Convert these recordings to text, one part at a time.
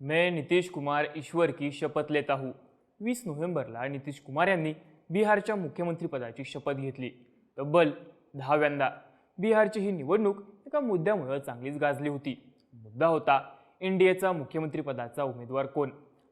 मैं नितीश कुमार ईश्वर की शपथ लेता हूँ। वीस नोव्हेंबरला नितीश कुमार यांनी बिहारच्या मुख्यमंत्रीपदाची शपथ घेतली. तब्बल दहाव्यांदा बिहारची ही निवडणूक एका मुद्द्यामुळं चांगलीच गाजली होती. मुद्दा होता एनडीएचा मुख्यमंत्रीपदाचा उमेदवार कोण?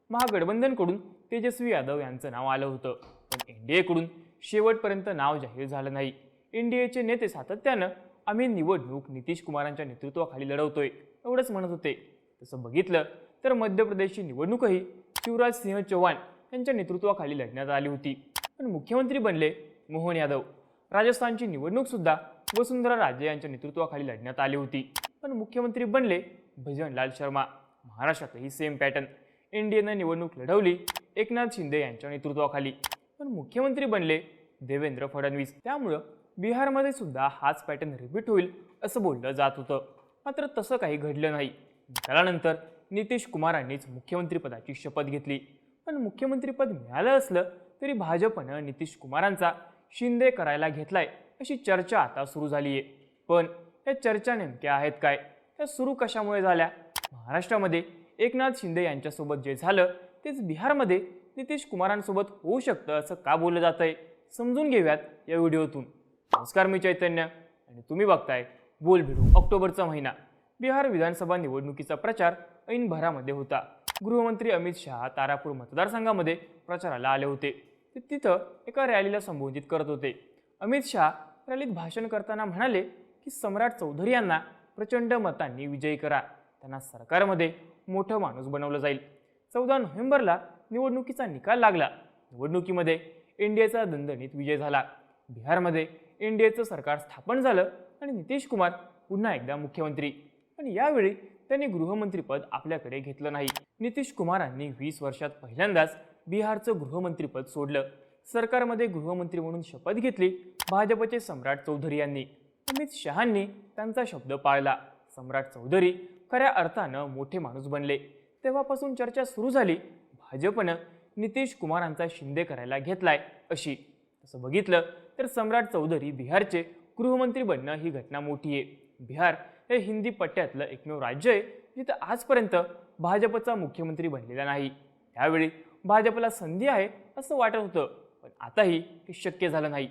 महागठबंधनकडून तेजस्वी यादव यांचं नाव आलं होतं. पण एनडीएकडून शेवटपर्यंत नाव जाहीर झालं नाही. एनडीएचे नेते सातत्यानं आम्ही निवडणूक नितीश कुमारांच्या नेतृत्वाखाली लढवतोय एवढंच म्हणत होते. तसं बघितलं तर मध्य प्रदेशची निवडणूकही शिवराज सिंह चौहान यांच्या नेतृत्वाखाली लढण्यात आली होती. पण मुख्यमंत्री बनले मोहन यादव. राजस्थानची निवडणूकसुद्धा वसुंधरा राजे यांच्या नेतृत्वाखाली लढण्यात आली होती. पण मुख्यमंत्री बनले भजनलाल शर्मा. महाराष्ट्रातही सेम पॅटर्न एनडीएनं निवडणूक लढवली एकनाथ शिंदे यांच्या नेतृत्वाखाली. पण मुख्यमंत्री बनले देवेंद्र फडणवीस. त्यामुळं बिहारमध्ये सुद्धा हाच पॅटर्न रिपीट होईल असं बोललं जात होतं. मात्र तसं काही घडलं नाही. त्यानंतर नितीश कुमारांनीच मुख्यमंत्रीपदाची शपथ घेतली. पण मुख्यमंत्रीपद मिळालं असलं तरी भाजपनं नितीश कुमारांचा शिंदे करायला घेतलाय अशी चर्चा आता सुरू झाली आहे पण या चर्चा नेमक्या आहेत काय? त्या सुरू कशामुळे झाल्या? महाराष्ट्रामध्ये एकनाथ शिंदे यांच्यासोबत जे झालं तेच बिहारमध्ये नितीश कुमारांसोबत होऊ शकतं असं का बोललं जात आहे समजून घेऊयात या व्हिडिओतून. नमस्कार मी चैतन्य आणि तुम्ही बघताय बोल भिडू ऑक्टोबरचा महिना. बिहार विधानसभा निवडणुकीचा प्रचार ऐन भरामध्ये होता. गृहमंत्री अमित शहा तारापूर मतदारसंघामध्ये प्रचाराला आले होते. ते तिथं एका रॅलीला संबोधित करत होते. अमित शहा रॅलीत भाषण करताना म्हणाले की सम्राट चौधरी यांना प्रचंड मतांनी विजयी करा. त्यांना सरकारमध्ये मोठं माणूस बनवलं जाईल. चौदा नोव्हेंबरला निवडणुकीचा निकाल लागला. निवडणुकीमध्ये एनडीएचा दणदणीत विजय झाला. बिहारमध्ये एनडीएचं सरकार स्थापन झालं आणि नितीश कुमार पुन्हा एकदा मुख्यमंत्री. पण यावेळी त्यांनी गृहमंत्रीपद आपल्याकडे घेतलं नाही. नितीश कुमारांनी वीस वर्षात पहिल्यांदाच बिहारचं गृहमंत्रीपद सोडलं. सरकारमध्ये गृहमंत्री म्हणून शपथ घेतली भाजपचे सम्राट चौधरी यांनी. अमित शहांनी त्यांचा शब्द पाळला. सम्राट चौधरी खऱ्या अर्थानं मोठे माणूस बनले. तेव्हापासून चर्चा सुरू झाली भाजपनं नितीश कुमारांचा शिंदे करायला घेतलाय अशी. तसं बघितलं तर सम्राट चौधरी बिहारचे गृहमंत्री बनणं ही घटना मोठी आहे. बिहार हे हिंदी पट्ट्यातलं एकमेव राज्य आहे जिथं आजपर्यंत भाजपचा मुख्यमंत्री बनलेला नाही. त्यावेळी भाजपला संधी आहे असं वाटत होतं पण आताही हे शक्य झालं नाही.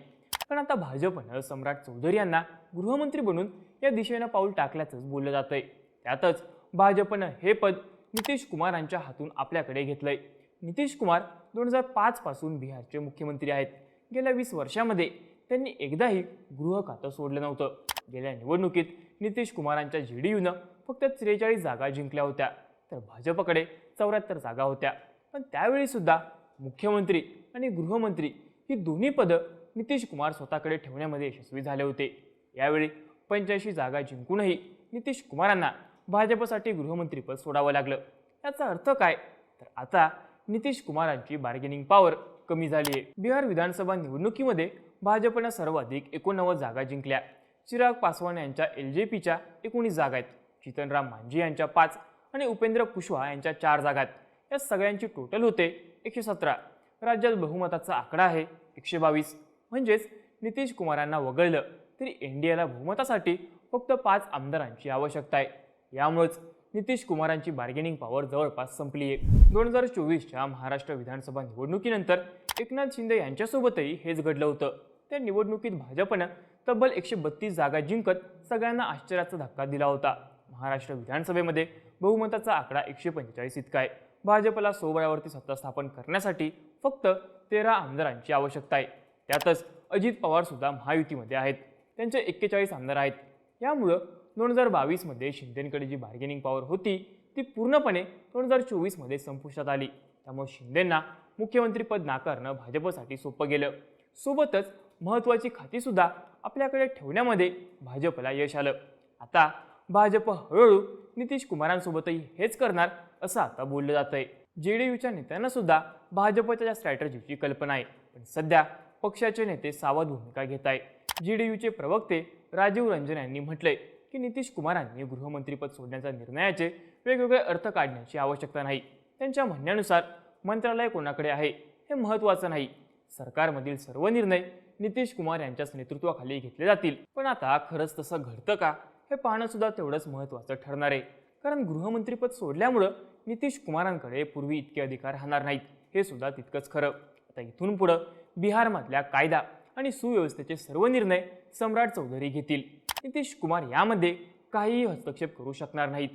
पण आता भाजपनं सम्राट चौधरी यांना गृहमंत्री बनून या दिशेनं पाऊल टाकल्याचंच बोललं जातंय. त्यातच भाजपनं हे पद नितीश कुमारांच्या हातून आपल्याकडे घेतलंय. नितीश कुमार दोन हजार पाचपासून बिहारचे मुख्यमंत्री आहेत. गेल्या वीस वर्षामध्ये त्यांनी एकदाही गृह खातं सोडलं नव्हतं. गेल्या निवडणुकीत नितीश कुमारांच्या जी डी यूनं फक्त त्रेचाळीस जागा जिंकल्या होत्या. तर भाजपकडे चौऱ्याहत्तर जागा होत्या. पण त्यावेळी सुद्धा मुख्यमंत्री आणि गृहमंत्री ही दोन्ही पदं नितीश कुमार स्वतःकडे ठेवण्यामध्ये यशस्वी झाले होते. यावेळी पंच्याऐंशी जागा जिंकूनही नितीश कुमारांना भाजपसाठी गृहमंत्रीपद सोडावं लागलं. याचा अर्थ काय? तर आता नितीश कुमारांची बार्गेनिंग पॉवर कमी झाली आहे बिहार विधानसभा निवडणुकीमध्ये भाजपनं सर्वाधिक एकोणनव्वद जागा जिंकल्या. चिराग पासवान यांच्या एल जे पीच्या एकोणीस जागा आहेत. जितनराम मांझी यांच्या पाच आणि उपेंद्र कुशवाहा यांच्या चार जागा आहेत. या सगळ्यांची टोटल होते एकशे सतरा. राज्यात बहुमताचा आकडा आहे एकशे बावीस. म्हणजेच नितीश कुमारांना वगळलं तरी एन डी एला बहुमतासाठी फक्त पाच आमदारांची आवश्यकता आहे. यामुळेच नितीश कुमारांची बार्गेनिंग पॉवर जवळपास संपली आहे. दोन हजार चोवीसच्या महाराष्ट्र विधानसभा निवडणुकीनंतर एकनाथ शिंदे यांच्यासोबतही हेच घडलं होतं. त्या निवडणुकीत भाजपनं तब्बल एकशे बत्तीस जागा जिंकत सगळ्यांना आश्चर्याचा धक्का दिला होता. महाराष्ट्र विधानसभेमध्ये बहुमताचा आकडा एकशे पंचेचाळीस इतका आहे. भाजपला सोबळावरती सत्ता स्थापन करण्यासाठी फक्त तेरा आमदारांची आवश्यकता आहे. त्यातच अजित पवारसुद्धा महायुतीमध्ये आहेत. त्यांचे एक्केचाळीस आमदार आहेत. यामुळं दोन हजार बावीसमध्ये शिंदेंकडे जी बार्गेनिंग पॉवर होती ती पूर्णपणे दोन हजार चोवीसमध्ये संपुष्टात आली. त्यामुळे शिंदेंना मुख्यमंत्रीपद नाकारणं भाजपसाठी सोपं गेलं. सोबतच महत्त्वाची खातीसुद्धा आपल्याकडे ठेवण्यामध्ये भाजपला यश आलं. आता भाजप हळूहळू नितीश कुमारांसोबतही हेच करणार असं आता बोललं जातं आहे जे डी यूच्या नेत्यांनासुद्धा भाजपच्या या स्ट्रॅटजीची कल्पना आहे पण सध्या पक्षाचे नेते सावध भूमिका घेत आहेत जे डी यूचे प्रवक्ते राजीव रंजन यांनी म्हटलंय की नितीश कुमारांनी गृहमंत्रीपद सोडण्याच्या निर्णयाचे वेगवेगळे अर्थ काढण्याची आवश्यकता नाही. त्यांच्या म्हणण्यानुसार मंत्रालय कोणाकडे आहे हे महत्त्वाचं नाही. सरकारमधील सर्व निर्णय नितीश कुमार यांच्याच नेतृत्वाखाली घेतले जातील. पण आता खरंच तसं घडतं का? हे पाहणं सुद्धा तेवढंच महत्त्वाचं ठरणार आहे. कारण गृहमंत्रीपद सोडल्यामुळं नितीश कुमारांकडे पूर्वी इतके अधिकार राहणार नाहीत. हे सुद्धा तितकंच खरं. आता इथून पुढं बिहारमधल्या कायदा आणि सुव्यवस्थेचे सर्व निर्णय सम्राट चौधरी घेतील. नितीश कुमार यामध्ये काहीही हस्तक्षेप करू शकणार नाहीत.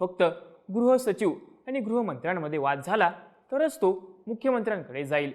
फक्त गृह सचिव आणि गृहमंत्र्यांमध्ये वाद झाला तरच तो मुख्यमंत्र्यांकडे जाईल.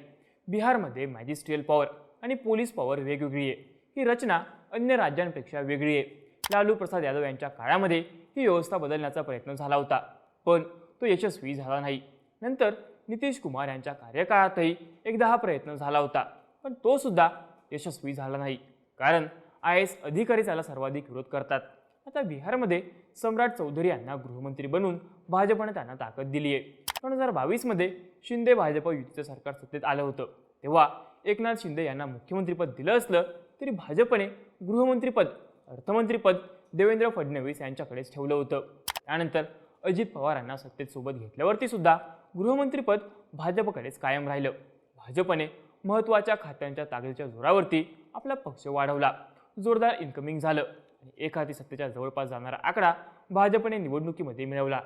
बिहारमध्ये मॅजिस्ट्रियल पॉवर आणि पोलीस पॉवर वेगवेगळी आहे. ही रचना अन्य राज्यांपेक्षा वेगळी आहे. लालू प्रसाद यादव यांच्या काळामध्ये ही व्यवस्था बदलण्याचा प्रयत्न झाला होता. पण तो यशस्वी झाला नाही. नंतर नितीश कुमार यांच्या कार्यकाळातही एकदा हा प्रयत्न झाला होता. पण तो सुद्धा यशस्वी झाला नाही. कारण आय एस अधिकारी त्याला सर्वाधिक विरोध करतात. आता बिहारमध्ये सम्राट चौधरी यांना गृहमंत्री बनून भाजपने त्यांना ताकद दिली आहे दोन हजार बावीसमध्ये शिंदे भाजप युतीचं सरकार सत्तेत आलं होतं. तेव्हा एकनाथ शिंदे यांना मुख्यमंत्रीपद दिलं असलं तरी भाजपने गृहमंत्रीपद अर्थमंत्रीपद देवेंद्र फडणवीस यांच्याकडेच ठेवलं होतं. त्यानंतर अजित पवार यांना सत्तेत सोबत घेतल्यावरती सुद्धा गृहमंत्रीपद भाजपकडेच कायम राहिलं. भाजपने महत्त्वाच्या खात्यांच्या ताकदीच्या जोरावरती आपला पक्ष वाढवला. जोरदार इन्कमिंग झालं. आणि एक हाती सत्तेच्या जवळपास जाणारा आकडा भाजपने निवडणुकीमध्ये मिळवला.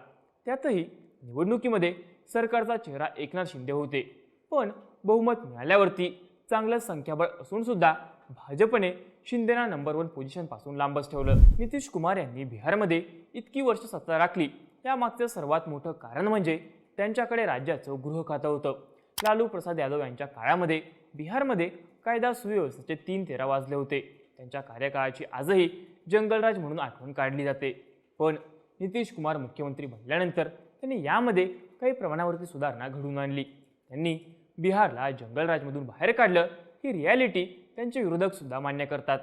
त्यातही निवडणुकीमध्ये सरकारचा चेहरा एकनाथ शिंदे होते. पण बहुमत मिळाल्यावरती चांगलं संख्याबळ असून सुद्धा भाजपने शिंदेना नंबर वन पोझिशनपासून लांबच ठेवलं. नितीश कुमार यांनी बिहारमध्ये इतकी वर्ष सत्ता राखली. यामागचं सर्वात मोठं कारण म्हणजे त्यांच्याकडे राज्याचं गृह खातं होतं. लालू प्रसाद यादव यांच्या काळामध्ये बिहारमध्ये कायदा सुव्यवस्थेचे तीन तेरा वाजले होते. त्यांच्या कार्यकाळाची आजही जंगलराज म्हणून आठवण काढली जाते. पण नितीश कुमार मुख्यमंत्री बनल्यानंतर त्यांनी यामध्ये काही प्रमाणावरती सुधारणा घडवून आणली. त्यांनी बिहारला जंगलराजमधून बाहेर काढलं ही रियालिटी त्यांचे विरोधक सुद्धा मान्य करतात.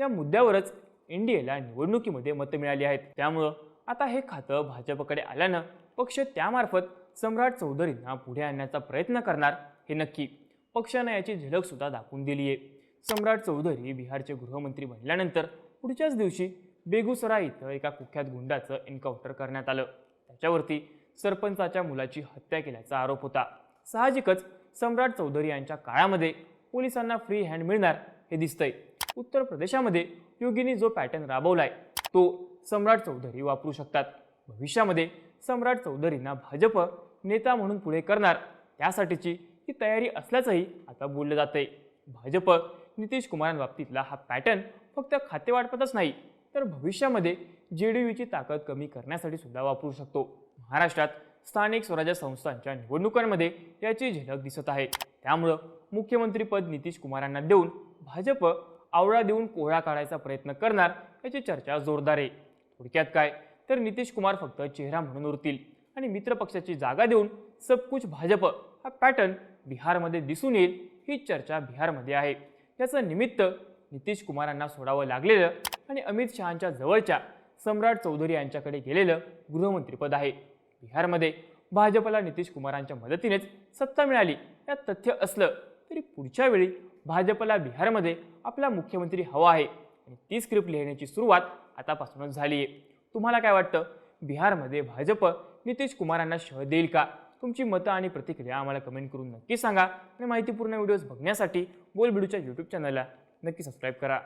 या मुद्द्यावरच एन डी एला निवडणुकीमध्ये मतं मिळाली आहेत. त्यामुळं आता हे खातं भाजपकडे आल्यानं पक्ष त्यामार्फत सम्राट चौधरींना पुढे आणण्याचा प्रयत्न करणार हे नक्की. पक्षानं याची झलकसुद्धा दाखवून दिली आहे सम्राट चौधरी बिहारचे गृहमंत्री बनल्यानंतर पुढच्याच दिवशी बेगुसराय इथं एका कुख्यात गुंडाचं एन्काउंटर करण्यात आलं. त्याच्यावरती सरपंचाच्या मुलाची हत्या केल्याचा आरोप होता. साहजिकच सम्राट चौधरी यांच्या काळामध्ये पोलिसांना फ्री हँड मिळणार हे दिसतंय. उत्तर प्रदेशामध्ये योगींनी जो पॅटर्न राबवलाय तो सम्राट चौधरी वापरू शकतात. भविष्यामध्ये सम्राट चौधरींना भाजप नेता म्हणून पुढे करणार त्यासाठीची ही तयारी असल्याचंही आता बोललं जातंय. भाजप नितीश कुमारांबाबतीतला हा पॅटर्न फक्त खाते वाटपतच नाही तर भविष्यामध्ये जे डी यूची ताकद कमी करण्यासाठी सुद्धा वापरू शकतो. महाराष्ट्रात स्थानिक स्वराज्य संस्थांच्या निवडणुकांमध्ये याची झलक दिसत आहे. त्यामुळं मुख्यमंत्रीपद नितीश कुमारांना देऊन भाजप आवळा देऊन कोहळा काढायचा प्रयत्न करणार याची चर्चा जोरदार आहे. थोडक्यात काय? तर नितीश कुमार फक्त चेहरा म्हणून उरतील आणि मित्रपक्षाची जागा देऊन सबकुछ भाजप हा पॅटर्न बिहारमध्ये दिसून येईल ही चर्चा बिहारमध्ये आहे. याचं निमित्त नितीश कुमारांना सोडावं लागलेलं आणि अमित शहांच्या जवळच्या सम्राट चौधरी यांच्याकडे गेलेलं गृहमंत्रीपद आहे. बिहारमध्ये भाजपला नितीश कुमारांच्या मदतीनेच सत्ता मिळाली. यात तथ्य असलं तरी पुढच्या वेळी भाजपला बिहारमध्ये आपला मुख्यमंत्री हवा आहे. आणि ती स्क्रिप्ट लिहिण्याची सुरुवात आतापासूनच झाली आहे तुम्हाला काय वाटतं? बिहारमध्ये भाजप नितीश कुमारांना शह देईल का? तुमची मतं आणि प्रतिक्रिया आम्हाला कमेंट करून नक्की सांगा. आणि माहितीपूर्ण व्हिडिओज बघण्यासाठी बोलबिडूच्या यूट्यूब चॅनलला नक्की सबस्क्राईब करा.